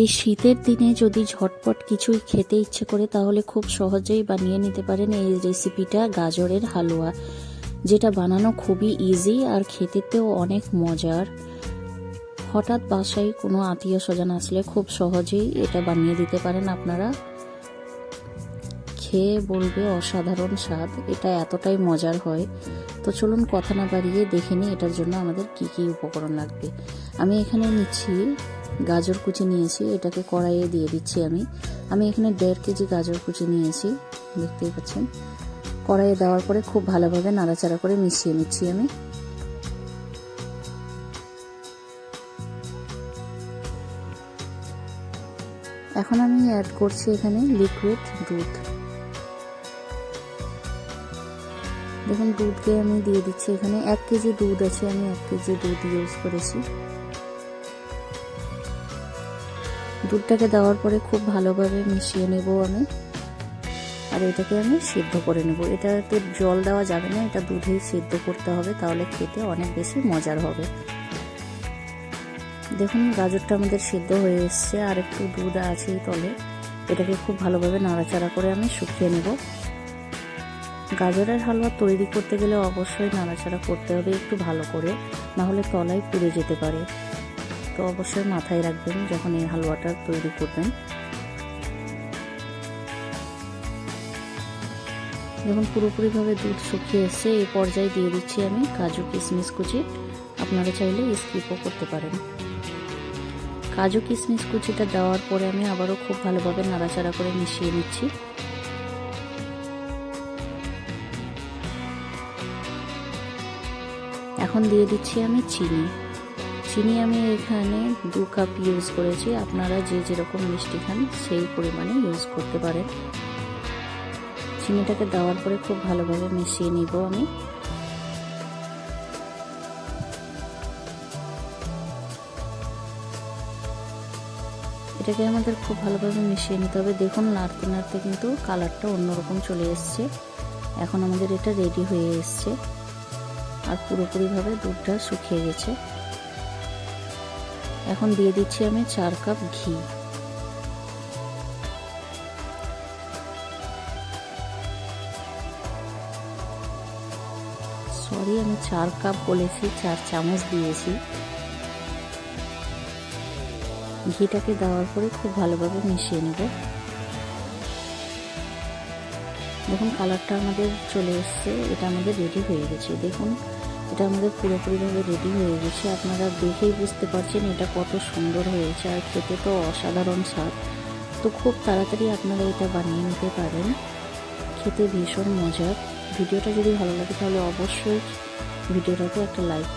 এই শীতের দিনে যদি ঝটপট কিছুই খেতে ইচ্ছে করে, তাহলে খুব সহজেই বানিয়ে নিতে পারেন এই রেসিপিটা গাজরের হালুয়া, যেটা বানানো খুবই ইজি আর খেতেতেও অনেক মজার। হঠাৎ বাসায় কোনো আত্মীয় স্বজন আসলে খুব সহজেই এটা বানিয়ে দিতে পারেন আপনারা। খেয়ে বলবে অসাধারণ স্বাদ, এটা এতটাই মজার হয়। তো চলুন কথা না বাড়িয়ে দেখে নিই এটার জন্য আমাদের কি কি উপকরণ লাগবে। আমি এখানে নিচ্ছি গাজর কুচি নিয়েছি, এটাকে কড়াইয়ে দিয়ে দিচ্ছি আমি। আমি এখানে দেড় কেজি গাজর কুচি নিয়েছি, দেখতেই পাচ্ছেন। কড়াইয়ে দেওয়ার পরে খুব ভালোভাবে নাড়াচাড়া করে মিশিয়ে নিচ্ছি আমি। এখন আমি অ্যাড করছি এখানে লিকুইড দুধ। দেখুন, দুধকে আমি দিয়ে দিচ্ছি। এখানে এক কেজি দুধ আছে, আমি এক কেজি দুধ ইউজ করেছি। দুধটাকে দেওয়ার পরে খুব ভালোভাবে মিশিয়ে নেব আমি। আর এটাকে আমি সিদ্ধ করে নেব। এটাতে জল দেওয়া যাবে না, এটা দুধেই সিদ্ধ করতে হবে, তাহলে খেতে অনেক বেশি মজার হবে। দেখুন, গাজরটা আমাদের সিদ্ধ হয়ে এসছে, আর একটু দুধ আছেই তলে। এটাকে খুব ভালোভাবে নাড়াচাড়া করে আমি শুকিয়ে নেব। গাজরের হালুয়া তৈরি করতে গেলে অবশ্যই নাড়াচাড়া করতে হবে একটু ভালো করে না হলে তলায় পুড়ে যেতে পারে। তো অবশ্যই মাথায় রাখবেন যখন এই হালুয়াটা তৈরি করবেন। যখন পুরোপুরিভাবে দুধ শুকিয়ে এসছে। এই পর্যায়ে দিয়ে দিচ্ছি আমি কাজু কিশমিশ কুচি। আপনারা চাইলে স্কিপও করতে পারেন। কাজু কিশমিশ কুচিটা দেওয়ার পরে আমি আবারও খুব ভালোভাবে নাড়াচাড়া করে মিশিয়ে নিচ্ছি। এখন দিয়ে দিচ্ছি আমি চিনি। চিনি আমি এখানে দু কাপ ইউজ করেছি। আপনারা যে যেরকম মিষ্টি খান, সেই পরিমাণে ইউজ করতে পারেন। চিনিটাকে দেওয়ার পরে খুব ভালোভাবে মিশিয়ে নিব আমি। এটাকে আমাদের খুব ভালোভাবে মিশিয়ে নিতে হবে। দেখুন, নাড়তে নাড়তে কিন্তু কালারটা অন্যরকম চলে এসছে। এখন আমাদের এটা রেডি হয়ে এসছে। আর পুরোপুরিভাবে দুধটা শুকিয়ে গেছে। এখন দিয়ে দিচ্ছি আমি চার কাপ ঘি। সরি আমি চার কাপ বলেছি চার চামচ দিয়েছি। ঘিটাকে দেওয়ার পরে খুব ভালোভাবে মিশিয়ে নেব। দেখুন কালারটা আমাদের চলে এসছে। এটা আমাদের রেডি হয়ে গেছে। দেখুন, এটা আমাদের পুরোপুরিভাবে রেডি হয়ে গেছে। আপনারা দেখেই বুঝতে পারছেন এটা কত সুন্দর হয়েছে আর খেতে তো অসাধারণ স্বাদ। তো খুব তাড়াতাড়ি আপনারা এটা বানিয়ে নিতে পারেন। খেতে ভীষণ মজার। ভিডিওটা যদি ভালো লাগে তাহলে অবশ্যই ভিডিওটাকে একটা লাইক